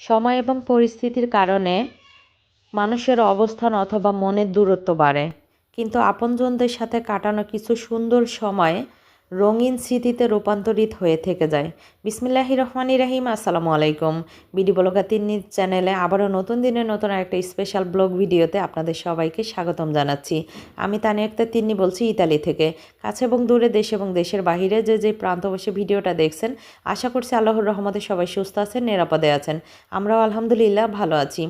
সময় এবং পরিস্থিতির কারণে মানুষের অবস্থান অথবা মনের দূরত্ব বাড়ে। কিন্তু আপনজনদের সাথে কাটানো কিছু সুন্দর সময় রঙিন স্মৃতিতে রূপান্তরিত হয়ে থেকে যায়। বিসমিল্লাহি রহমানি রাহিম, আসসালামু আলাইকুম। বিডি ব্লগা তিন্নি চ্যানেলে আবারও নতুন দিনে নতুন একটা স্পেশাল ব্লগ ভিডিওতে আপনাদের সবাইকে স্বাগতম জানাচ্ছি। আমি তানি একটা তিন্নি বলছি ইতালি থেকে। কাছে এবং দূরে দেশ এবং দেশের বাহিরে যে যে প্রান্ত বসে ভিডিওটা দেখছেন, আশা করছি আল্লাহর রহমতে সবাই সুস্থ আছেন, নিরাপদে আছেন। আমরাও আলহামদুলিল্লাহ ভালো আছি।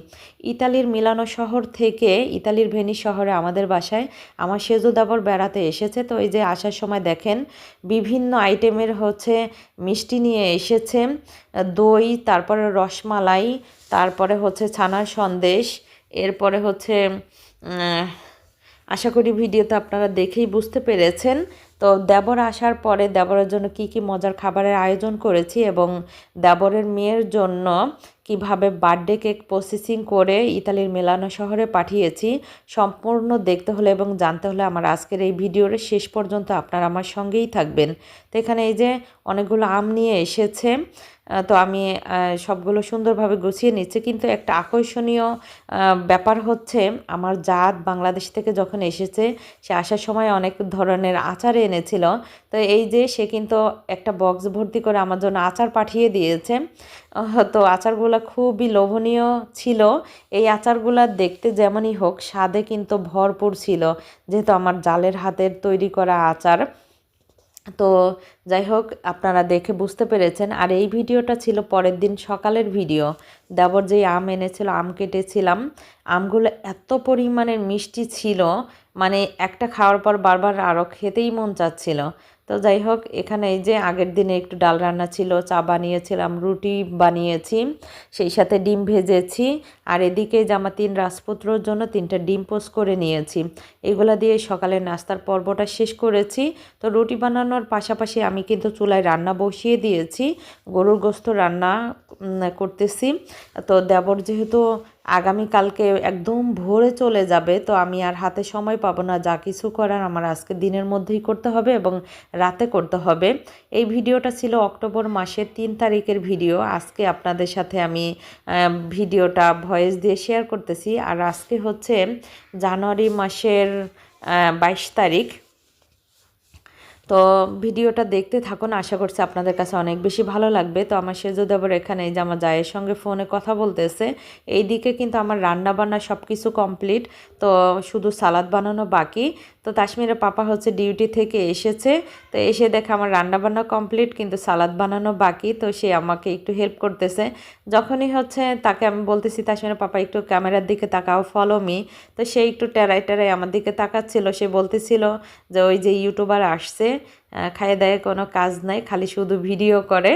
ইতালির মিলানো শহর থেকে, ইতালির ভেনিস শহরে আমাদের বাসায় আমার সেজুদাবর বেড়াতে এসেছে। তো এই যে আসার সময় দেখেন বিভিন্ন আইটেমের হচ্ছে মিষ্টি নিয়ে এসেছে, দই, তারপরে রসমালাই, তারপরে হচ্ছে ছানার সন্দেশ, এরপরে হচ্ছে আশা করি ভিডিওতে আপনারা দেখেই বুঝতে পেরেছেন। তো দেবর আসার পরে দেবরের জন্য কি কি মজার খাবারের আয়োজন করেছি এবং দেবরের মেয়ের জন্য কীভাবে বার্থডে কেক প্রসেসিং করে ইতালির মেলানো শহরে পাঠিয়েছি সম্পূর্ণ দেখতে হলে এবং জানতে হলে আমার আজকের এই ভিডিওর শেষ পর্যন্ত আপনারা আমার সঙ্গেই থাকবেন। তো এখানে এই যে অনেকগুলো আম নিয়ে এসেছে তো আমি সবগুলো সুন্দরভাবে গুছিয়ে নিচ্ছি। কিন্তু একটা আকর্ষণীয় ব্যাপার হচ্ছে আমার জাত বাংলাদেশ থেকে যখন এসেছে, সে আসার সময় অনেক ধরনের আচার এনেছিল। তো এই যে সে কিন্তু একটা বক্স ভর্তি করে আমার জন্য আচার পাঠিয়ে দিয়েছে। তো আচারগুলো খুবই লোভনীয় ছিল। এই আচারগুলো দেখতে যেমনই হোক, স্বাদে কিন্তু ভরপুর ছিল। যেহেতু আমার জালের হাতের তৈরি করা আচার তো যাই হোক, আপনারা দেখে বুঝতে পেরেছেন। আর এই ভিডিওটা ছিল পরের দিন সকালের ভিডিও। দেবর যেই আম এনেছিল, আম কেটেছিলাম। আমগুলো এত পরিমাণের মিষ্টি ছিল মানে একটা খাওয়ার পর বারবার আরও খেতেই মন চাচ্ছিল। তো যাই হোক, এখানে এই যে আগের দিনে একটু ডাল রান্না ছিল, চা বানিয়েছিলাম, রুটি বানিয়েছি, সেই সাথে ডিম ভেজেছি, আর এদিকে জামা তিন রাজপুত্রর জন্য তিনটা ডিম পোস্ট করে নিয়েছি। এগুলো দিয়ে সকালে নাস্তার পর্বটা শেষ করেছি। তো রুটি বানানোর পাশাপাশি আমি কিন্তু চুলায় রান্না বসিয়ে দিয়েছি। গরুর গোস্ত রান্না করতেছি। তো দেবর যেহেতু আগামীকালকে একদম ভোরে চলে যাবে, তো আমি আর হাতে সময় পাবো না। যা কিছু করার আমার আজকে দিনের মধ্যেই করতে হবে এবং রাতে করতে হবে। এই ভিডিওটা ছিল অক্টোবর মাসের তিন তারিখের ভিডিও। আজকে আপনাদের সাথে আমি ভিডিওটা ভয়েস দিয়ে শেয়ার করতেছি। আর আজকে হচ্ছে জানুয়ারি মাসের বাইশ তারিখ। তো ভিডিওটা দেখতে থাকুন, আশা করছি আপনাদের কাছে অনেক বেশি ভালো লাগবে। তো আমার সেজু দেবর এখানে এই যে আমার জায়ের সঙ্গে ফোনে কথা বলতেছে এই দিকে কিন্তু আমার রান্না বান্না সব কিছু কমপ্লিট তো শুধু সালাদ বানানো বাকি তো কাশ্মীরের পাপা হচ্ছে ডিউটি থেকে এসেছে, তো এসে দেখে আমার রান্নাবান্না কমপ্লিট, কিন্তু সালাদ বানানো বাকি, তো সে আমাকে একটু হেল্প করতেছে। যখনই হচ্ছে তাকে আমি বলতেছি, কাশ্মীরের পাপা, একটু ক্যামেরার দিকে তাকাও ফলো মি তো সে একটু টেরাই টেরাই আমার দিকে তাকাচ্ছিল, সে বলতেছিল যে ওই যে ইউটিউবার আসছে খাইয়ে দেয় কোনো কাজ নাই, খালি শুধু ভিডিও করে।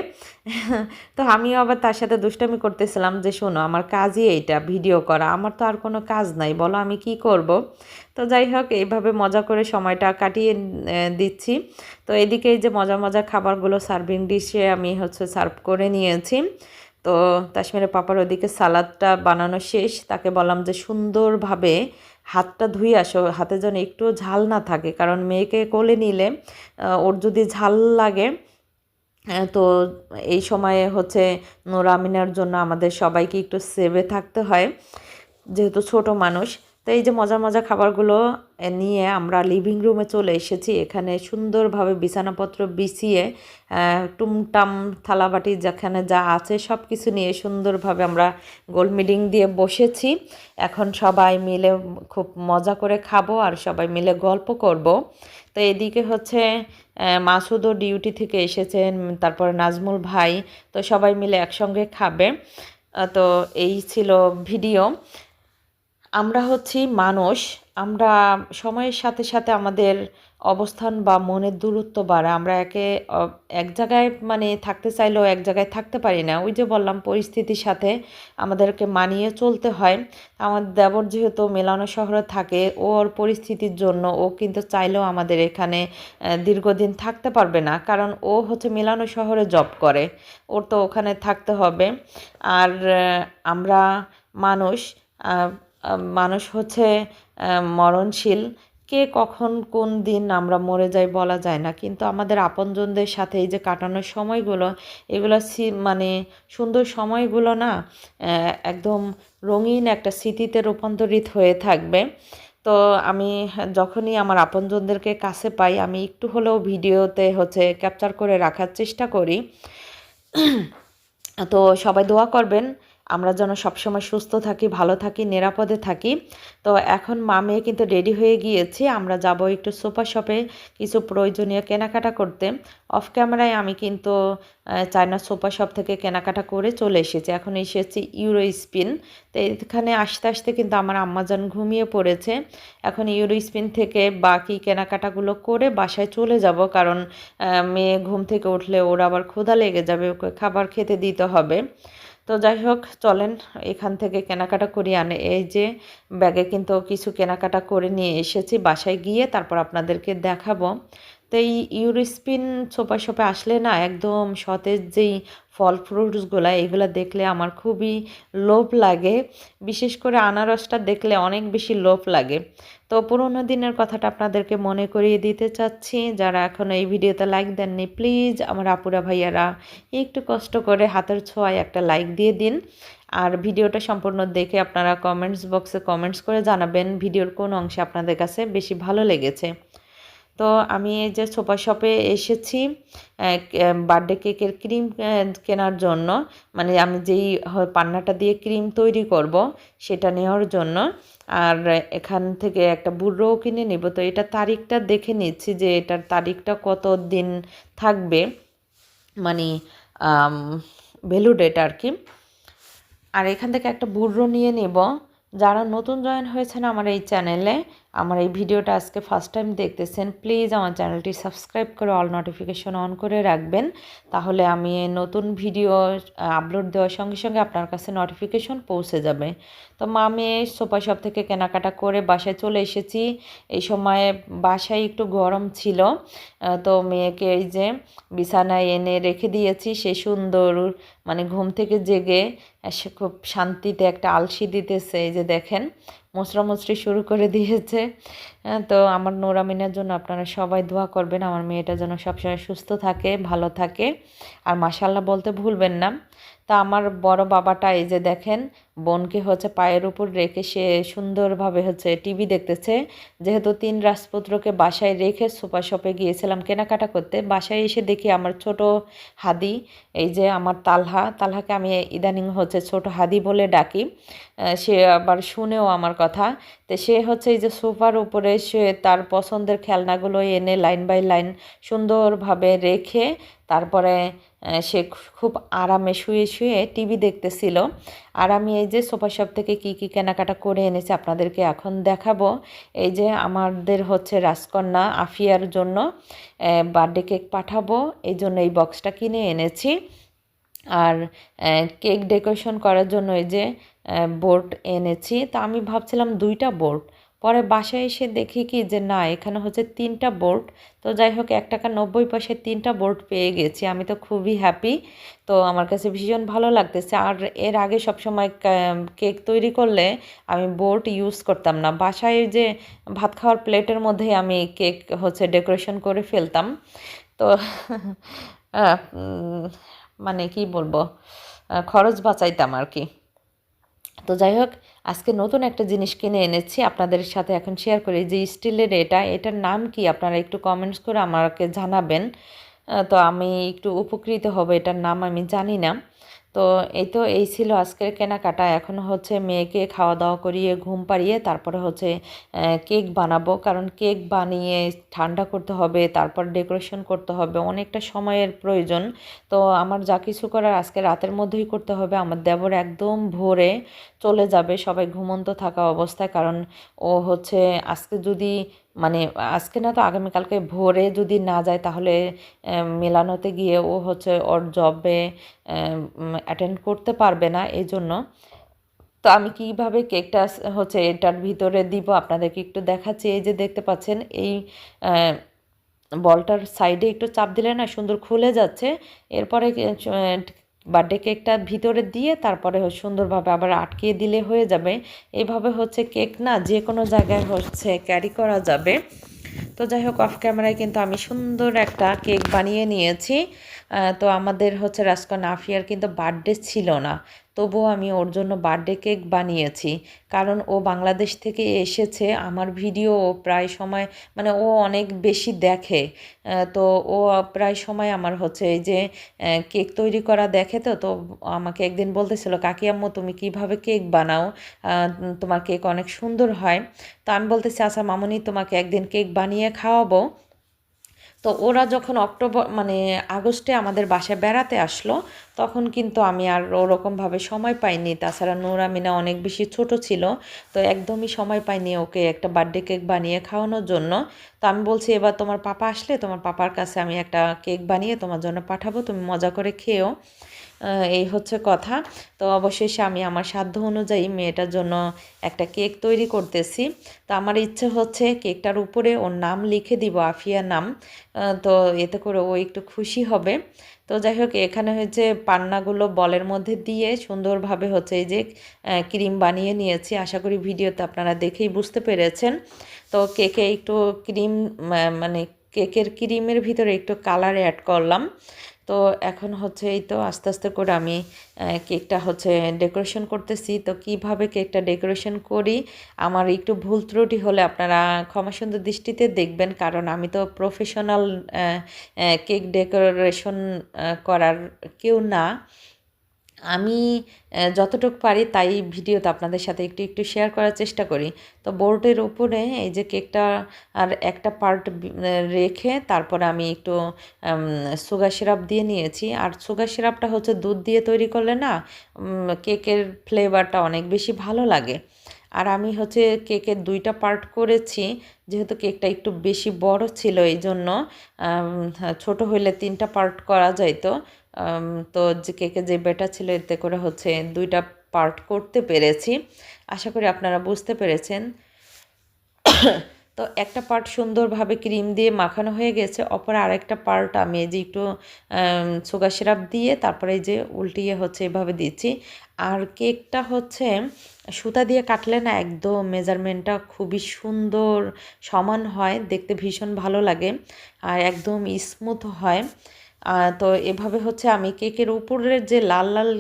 তো আমিও আবার তার সাথে দুষ্টামি করতেছিলাম যে, শোনো, আমার কাজই এইটা, ভিডিও করা, আমার তো আর কোনো কাজ নাই, বলো আমি কি করব? তো যাই হোক, এইভাবে মজা করে সময়টা কাটিয়ে দিচ্ছি। তো এদিকে এই যে মজা মজা খাবারগুলো সার্ভিং ডিশে আমি হচ্ছে সার্ভ করে নিয়েছি। তো কাশ্মীরের পাপার ওদিকে সালাদটা বানানো শেষ, তাকে বললাম যে, সুন্দরভাবে হাতটা ধুয়ে আসো হাতে যেন একটু ঝাল না থাকে। কারণ মেয়েকে কোলে নিলে ওর যদি ঝাল লাগে তো এই সময়ে হচ্ছে নোরামিনার জন্য আমাদের সবাইকে একটু সেভে থাকতে হয়। যেহেতু ছোট মানুষ তো এই যে মজার মজা খাবারগুলো নিয়ে আমরা লিভিং রুমে চলে এসেছি। এখানে সুন্দরভাবে বিছানাপত্র বিছিয়ে টুমটাম, থালাবাটি যেখানে যা আছে সব কিছু নিয়ে সুন্দরভাবে আমরা গোল মিডিং দিয়ে বসেছি। এখন সবাই মিলে খুব মজা করে খাব আর সবাই মিলে গল্প করব। তো এদিকে হচ্ছে মাসুদও ডিউটি থেকে এসেছেন, তারপরে নাজমুল ভাই, তো সবাই মিলে একসঙ্গে খাবে। তো এই ছিল ভিডিও। আমরা হচ্ছি মানুষ, আমরা সময়ের সাথে সাথে আমাদের অবস্থান বা মনের দূরত্ব বাড়ে। আমরা একে এক জায়গায় মানে থাকতে চাইলেও এক জায়গায় থাকতে পারি না। ওই যে বললাম, পরিস্থিতির সাথে আমাদেরকে মানিয়ে চলতে হয়। আমার দেবর যেহেতু মেলানো শহরে থাকে, ওর পরিস্থিতির জন্য ও কিন্তু চাইলেও আমাদের এখানে দীর্ঘদিন থাকতে পারবে না। কারণ ও হচ্ছে মেলানো শহরে জব করে। ওর তো ওখানে থাকতে হবে। আর আমরা মানুষ মানুষ হচ্ছে মরণশীল। কে কখন কোন দিন আমরা মরে যাই বলা যায় না। কিন্তু আমাদের আপনজনদের সাথে এই যে কাটানোর সময়গুলো, এগুলো মানে সুন্দর সময়গুলো না একদম রঙিন একটা স্মৃতিতে রূপান্তরিত হয়ে থাকবে। তো আমি যখনই আমার আপনজনদেরকে কাছে পাই, আমি একটু হলেও ভিডিওতে হচ্ছে ক্যাপচার করে রাখার চেষ্টা করি। তো সবাই দোয়া করবেন আমরা যেন সবসময় সুস্থ থাকি, ভালো থাকি, নিরাপদে থাকি। তো এখন মা মেয়ে কিন্তু রেডি হয়ে গিয়েছি। আমরা যাব একটু সুপার শপে কিছু প্রয়োজনীয় কেনাকাটা করতে। অফ ক্যামেরায় আমি কিন্তু চায়না সুপার শপ থেকে কেনাকাটা করে চলে এসেছি। এখন এসেছি ইউরো স্পিন তো এখানে আসতে আসতে কিন্তু আমার আম্মাজান ঘুমিয়ে পড়েছে। এখন ইউরো স্পিন থেকে বাকি কেনাকাটাগুলো করে বাসায় চলে যাব। কারণ মেয়ে ঘুম থেকে উঠলে ওর আবার ক্ষুধা লেগে যাবে, ওকে খাবার খেতে দিতে হবে। তো যাই হোক, চলেন এখান থেকে কেনাকাটা করি। আনে এই যে ব্যাগে কিন্তু কিছু কেনাকাটা করে নিয়ে এসেছি, বাসায় গিয়ে তারপর আপনাদেরকে দেখাবো। তো এই ইউরোস্পিন সোপা শপে আসলে না একদম সতেজ যেই ফল ফ্রুটসগুলো, এগুলো দেখলে আমার খুবই লোভ লাগে। বিশেষ করে আনারসটা দেখলে অনেক বেশি লোভ লাগে। তো পুরোনো দিনের কথাটা আপনাদেরকে মনে করিয়ে দিতে চাচ্ছি। যারা এখনও এই ভিডিওতে লাইক দেননি, প্লিজ আমার আপুরা ভাইয়ারা একটু কষ্ট করে হাতের ছোঁয়ায় একটা লাইক দিয়ে দিন। আর ভিডিওটা সম্পূর্ণ দেখে আপনারা কমেন্টস বক্সে কমেন্টস করে জানাবেন, ভিডিওর কোন অংশে আপনাদের কাছে বেশি ভালো লেগেছে। তো আমি এই যে সোফা শপে এসেছি বার্থডে কেকের ক্রিম কেনার জন্য। মানে আমি যেই পান্নাটা দিয়ে ক্রিম তৈরি করব সেটা নেওয়ার জন্য। আর এখান থেকে একটা বুড়োও কিনে নিব। তো এটা তারিখটা দেখে নিচ্ছি যে এটার তারিখটা কত দিন থাকবে। মানে ভ্যালু ডেট আর কি আর এখান থেকে একটা বুড়ো নিয়ে নেব। যারা নতুন জয়েন হয়েছেন আমার এই চ্যানেলে আমার এই ভিডিওটা আজকে ফার্স্ট টাইম দেখতেছেন প্লিজ আমার চ্যানেলটি সাবস্ক্রাইব করে অল নোটিফিকেশন অন করে রাখবেন। তাহলে আমি নতুন ভিডিও আপলোড দেওয়ার সঙ্গে সঙ্গে আপনার কাছে নোটিফিকেশন পৌঁছে যাবে। তো মা মেয়ে সোফা শপ থেকে কেনাকাটা করে বাসায় চলে এসেছি। এই সময়ে বাসায় একটু গরম ছিল তো মেয়েকে এই যে বিছানায় এনে রেখে দিয়েছি, সে সুন্দর মানে ঘুম থেকে জেগে, সে খুব শান্তিতে একটা আলসি দিতেছে, এই যে দেখেন। মুচড়ামুচড়ি শুরু করে দিয়েছে। আহ, তো আমার নোরামিনের জন্য আপনারা সবাই দোয়া করবেন। আমার মেয়েটা যেন সবসময় সুস্থ থাকে ভালো থাকে। আর মাসাল্লাহ বলতে ভুলবেন না। তা আমার বড় বাবাটা এই যে দেখেন বোনকে হচ্ছে পায়ের উপর রেখে সে সুন্দরভাবে হচ্ছে টিভি দেখতেছে। যেহেতু তিন রাজপুত্রকে বাসায় রেখে সুপার শপে গিয়েছিলাম কেনাকাটা করতে, বাসায় এসে দেখি আমার ছোট হাদি, এই যে আমার তালহা, তালহাকে আমি ইদানিং হচ্ছে ছোট হাদি বলে ডাকি। সে আবার শুনেও আমার কথা। তো সে হচ্ছে এই যে সোফার উপরে সে তার পছন্দের খেলনাগুলো এনে লাইন বাই লাইন সুন্দরভাবে রেখে, তারপরে সে খুব আরামে শুয়ে শুয়ে টিভি দেখতেছিল। আর আমি এই যে সোফা শপ থেকে কি কি কেনাকাটা করে এনেছি আপনাদেরকে এখন দেখাবো। এই যে আমাদের হচ্ছে রাজকন্যা আফিয়ার জন্য বার্থডে কেক পাঠাবো। এই জন্য এই বক্সটা কিনে এনেছি। আর কেক ডেকোরেশন করার জন্য এই যে বোর্ড এনেছি। তা আমি ভাবছিলাম দুইটা বোর্ড পরে বাসায় এসে দেখি কি যে না, এখানে হচ্ছে তিনটা বোর্ড তো যাই হোক, এক টাকা নব্বই পয়সায় তিনটা বোর্ড পেয়ে গেছি। আমি তো খুবই হ্যাপি তো আমার কাছে ভীষণ ভালো লাগতেছে। আর এর আগে সবসময় কেক তৈরি করলে আমি বোর্ড ইউজ করতাম না। বাসায় যে ভাত খাওয়ার প্লেটের মধ্যেই আমি কেক হচ্ছে ডেকোরেশন করে ফেলতাম। তো মানে কি বলব? খরচ বাঁচাইতাম আর কি। তো যাই হোক আজকে নতুন একটা জিনিস কিনে এনেছি, আপনাদের সাথে এখন শেয়ার করি। যে স্টিলের এটা, এটার নাম কি? আপনারা একটু কমেন্টস করে আমাকে জানাবেন। তো আমি একটু উপকৃত হব, এটার নাম আমি জানি না। তো এই তো এই ছিল আজকের কেনাকাটা। এখন হচ্ছে মেয়েকে খাওয়া দাওয়া করিয়ে, ঘুম পাড়িয়ে তারপরে হচ্ছে কেক বানাবো। কারণ কেক বানিয়ে ঠান্ডা করতে হবে, তারপর ডেকোরেশন করতে হবে, অনেকটা সময়ের প্রয়োজন। তো আমার যা কিছু করার আজকে রাতের মধ্যেই করতে হবে। আমার দেবর একদম ভোরে চলে যাবে, সবাই ঘুমন্ত থাকা অবস্থায়। কারণ ও হচ্ছে, আজকে যদি মানে আজকে না তো আগামীকালকে ভোরে যদি না যায় তাহলে মেলানোতে গিয়ে ও হচ্ছে ওর জবে অ্যাটেন্ড করতে পারবে না এই জন্য তো আমি কীভাবে কেকটা হচ্ছে এটার ভিতরে দিব আপনাদেরকে একটু দেখাচ্ছি। এই যে দেখতে পাচ্ছেন, এই বলটার সাইডে একটু চাপ দিলে না সুন্দর খুলে যাচ্ছে। এরপরে বার্থডে কেকটা ভিতরে দিয়ে তারপরে সুন্দরভাবে আবার আটকিয়ে দিলে হয়ে যাবে। এইভাবে হচ্ছে কেক না যে কোনো জায়গায় হচ্ছে ক্যারি করা যাবে। তো যাই হোক অফ ক্যামেরায় কিন্তু আমি সুন্দর একটা কেক বানিয়ে নিয়েছি। তো আমাদের হচ্ছে রাজকন আফিয়ার কিন্তু বার্থডে ছিল না। তবুও আমি ওর জন্য বার্থডে কেক বানিয়েছি। কারণ ও বাংলাদেশ থেকে এসেছে, আমার ভিডিও ও প্রায় সময় মানে ও অনেক বেশি দেখে। তো ও প্রায় সময় আমার হচ্ছে এই যে কেক তৈরি করা দেখে তো তো আমাকে একদিন বলতেছিল, কাকি আম্মু, তুমি কীভাবে কেক বানাও? তোমার কেক অনেক সুন্দর হয়। তো আমি বলতেছি আচ্ছা মামুনি, তোমাকে একদিন কেক বানিয়ে খাওয়াবো। তো ওরা যখন অক্টোবর মানে আগস্টে আমাদের বাসায় বেড়াতে আসলো তখন কিন্তু আমি আর ওরকমভাবে সময় পাইনি। তাছাড়া নোরা মিনা অনেক বেশি ছোট ছিল তো একদমই সময় পাইনি ওকে একটা বার্থডে কেক বানিয়ে খাওয়ানোর জন্য। তো আমি বলছি এবার তোমার পাপা আসলে তোমার পাপার কাছে আমি একটা কেক বানিয়ে তোমার জন্য পাঠাবো তুমি মজা করে আহ, এই হচ্ছে কথা। তো অবশেষে আমি আমার সাধ্য অনুযায়ী মেয়েটার জন্য একটা কেক তৈরি করতেছি। তো আমার ইচ্ছে হচ্ছে কেকটার উপরে ওর নাম লিখে দিব আফিয়া নাম। তো এতে করে ও একটু খুশি হবে। তো যাই হোক, এখানে হচ্ছে পান্নাগুলো বলের মধ্যে দিয়ে সুন্দরভাবে হচ্ছে এই যে ক্রিম বানিয়ে নিয়েছি। আশা করি ভিডিওতে আপনারা দেখেই বুঝতে পেরেছেন। তো কেকে একটু ক্রিম মানে কেকের ক্রিমের ভিতরে একটু কালার অ্যাড করলাম। তো এখন হচ্ছে এই তো আস্তে আস্তে করে আমি কেকটা হচ্ছে ডেকোরেশন করতেছি। তো কীভাবে কেকটা ডেকোরেশন করি? আমার একটু ভুল ত্রুটি হলে আপনারা ক্ষমাসুন্দর দৃষ্টিতে দেখবেন, কারণ আমি তো প্রফেশনাল কেক ডেকোরেশন করার কেউ না। আমি যতটুকু পারি তাই ভিডিওতে আপনাদের সাথে একটু একটু শেয়ার করার চেষ্টা করি। তো বোর্ডের উপরে এই যে কেকটা আর একটা পার্ট রেখে তারপরে আমি একটু সুগার সিরাপ দিয়ে নিয়েছি। আর সুগার সিরাপটা হচ্ছে দুধ দিয়ে তৈরি করলে না কেকের ফ্লেভারটা অনেক বেশি ভালো লাগে। আর আমি হচ্ছে কেকের দুইটা পার্ট করেছি, যেহেতু কেকটা একটু বেশি বড় ছিল এই জন্য ছোট হইলে তিনটা পার্ট করা যাইতো। তো যে কেকে যে বেটা ছিল, এতে করে হচ্ছে দুইটা পার্ট করতে পেরেছি। আশা করি আপনারা বুঝতে পেরেছেন। তো একটা পার্ট সুন্দরভাবে ক্রিম দিয়ে মাখানো হয়ে গেছে। অপর আরেকটা পার্ট আমি এই যে একটু সুগার সিরাপ দিয়ে তারপরে এই যে উল্টিয়ে হচ্ছে এভাবে দিচ্ছি। আর কেকটা হচ্ছে সুতা দিয়ে কাটলে না একদম মেজারমেন্টটা খুবই সুন্দর, সমান হয়, দেখতে ভীষণ ভালো লাগে। আর একদম স্মুথ হয়। তো এভাবে হচ্ছে আমি কেকের উপরের যে লাল লাল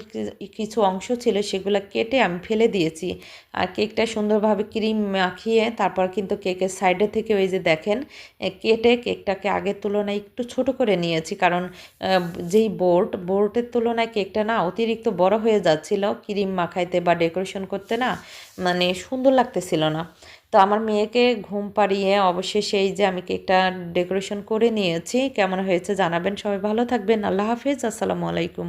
কিছু অংশ ছিল সেগুলো কেটে আমি ফেলে দিয়েছি। আর কেকটা সুন্দরভাবে ক্রিম মাখিয়ে তারপর কিন্তু কেকের সাইডে থেকে ওই যে দেখেন কেটে কেকটাকে আগের তুলনায় একটু ছোট করে নিয়েছি। কারণ যেই বোর্ড, বোর্ডের তুলনায় কেকটা না অতিরিক্ত বড় হয়ে যাচ্ছিল, ক্রিম মাখাইতে বা ডেকোরেশন করতে না মানে সুন্দর লাগতেছিল না। তো আমার মেয়েকে ঘুম পাড়িয়ে অবশেষে এই যে আমি কেকটা ডেকোরেশন করে নিয়েছি। কেমন হয়েছে জানাবেন? সবাই ভালো থাকবেন। আল্লাহ হাফিজ। আসসালামু আলাইকুম।